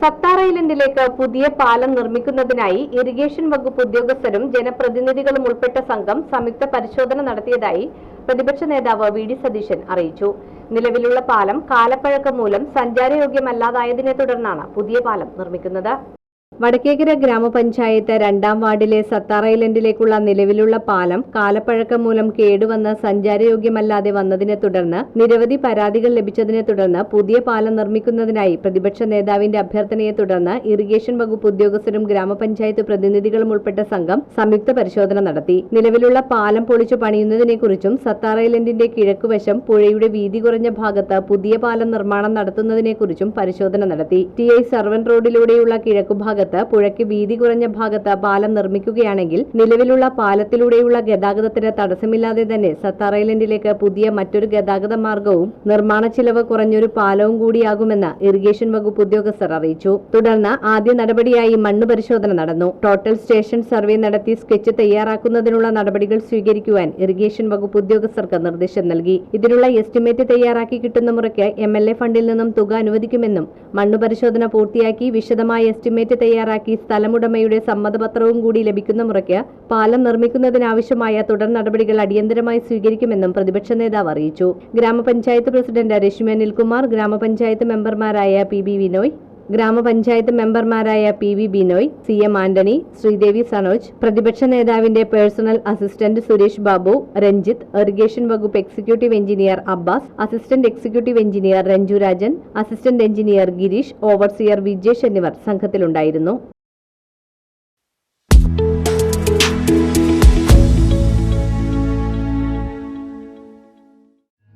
സത്താർ ഐലൻഡിലേക്ക് പുതിയ പാലം നിർമ്മിക്കുന്നതിനായി ഇറിഗേഷൻ വകുപ്പ് ഉദ്യോഗസ്ഥരും ജനപ്രതിനിധികളും ഉൾപ്പെട്ട സംഘം സംയുക്ത പരിശോധന നടത്തിയതായി പ്രതിപക്ഷ നേതാവ് വി ഡി സതീശൻ അറിയിച്ചു. നിലവിലുള്ള പാലം കാലപ്പഴക്കം മൂലം സഞ്ചാരയോഗ്യമല്ലാതായതിനെ തുടർന്നാണ് പുതിയ പാലം നിർമ്മിക്കുന്നത്. വടക്കേക്കര ഗ്രാമപഞ്ചായത്ത് രണ്ടാം വാർഡിലെ സത്താർ ഐലൻഡിലേക്കുള്ള നിലവിലുള്ള പാലം കാലപ്പഴക്കം മൂലം കേടുവന്ന് സഞ്ചാരയോഗ്യമല്ലാതെ വന്നതിനെ തുടർന്ന് നിരവധി പരാതികൾ ലഭിച്ചതിനെ തുടർന്ന് പുതിയ പാലം നിർമ്മിക്കുന്നതിനായി പ്രതിപക്ഷ നേതാവിന്റെ അഭ്യർത്ഥനയെ തുടർന്ന് ഇറിഗേഷൻ വകുപ്പ് ഉദ്യോഗസ്ഥരും ഗ്രാമപഞ്ചായത്ത് പ്രതിനിധികളും ഉൾപ്പെട്ട സംഘം സംയുക്ത പരിശോധന നടത്തി. നിലവിലുള്ള പാലം പൊളിച്ചു പണിയുന്നതിനെക്കുറിച്ചും സത്താർ ഐലൻഡിന്റെ കിഴക്കുവശം പുഴയുടെ വീതി കുറഞ്ഞ ഭാഗത്ത് പുതിയ പാലം നിർമ്മാണം നടത്തുന്നതിനെക്കുറിച്ചും പരിശോധന നടത്തി. ടി ഐ സർവൻ റോഡിലൂടെയുള്ള കിഴക്കുഭാഗത്ത് പുഴയ്ക്ക് വീതി കുറഞ്ഞ ഭാഗത്ത് പാലം നിർമ്മിക്കുകയാണെങ്കിൽ നിലവിലുള്ള പാലത്തിലൂടെയുള്ള ഗതാഗതത്തിന് തടസ്സമില്ലാതെ തന്നെ സത്താർ ഐലൻഡിലേക്ക് പുതിയ മറ്റൊരു ഗതാഗത മാർഗവും നിർമ്മാണ ചിലവ് കുറഞ്ഞൊരു പാലവും കൂടിയാകുമെന്ന് ഇറിഗേഷൻ വകുപ്പ് ഉദ്യോഗസ്ഥർ അറിയിച്ചു. തുടർന്ന് ആദ്യ നടപടിയായി മണ്ണ് പരിശോധന നടന്നു. ടോട്ടൽ സ്റ്റേഷൻ സർവേ നടത്തി സ്കെച്ച് തയ്യാറാക്കുന്നതിനുള്ള നടപടികൾ സ്വീകരിക്കുവാൻ ഇറിഗേഷൻ വകുപ്പ് ഉദ്യോഗസ്ഥർക്ക് നിർദ്ദേശം നൽകി. ഇതിനുള്ള എസ്റ്റിമേറ്റ് തയ്യാറാക്കി കിട്ടുന്ന മുറയ്ക്ക് എം ഫണ്ടിൽ നിന്നും തുക അനുവദിക്കുമെന്നും മണ്ണ് പരിശോധന പൂർത്തിയാക്കി വിശദമായ എസ്റ്റിമേറ്റ് തയ്യാറാക്കി സ്ഥലമുടമയുടെ സമ്മതപത്രവും കൂടി ലഭിക്കുന്ന മുറയ്ക്ക് പാലം നിർമ്മിക്കുന്നതിനാവശ്യമായ തുടർ നടപടികൾ അടിയന്തരമായി സ്വീകരിക്കുമെന്നും പ്രതിപക്ഷ നേതാവ് അറിയിച്ചു. ഗ്രാമപഞ്ചായത്ത് പ്രസിഡന്റ് രശ്മി അനിൽകുമാർ ഗ്രാമപഞ്ചായത്ത് മെമ്പർമാരായ പി ബി വിനോയ് ഗ്രാമപഞ്ചായത്ത് മെമ്പർമാരായ P V Binoy C M Antony Sreedevi Sanoj പ്രതിപക്ഷ നേതാവിന്റെ personal assistant Suresh Babu Ranjith irrigation വകുപ്പ് executive engineer Abbas assistant executive engineer Ranju Rajan assistant engineer Girish overseer Vijesh എന്നിവർ സംഘത്തിലുണ്ടായിരുന്നു.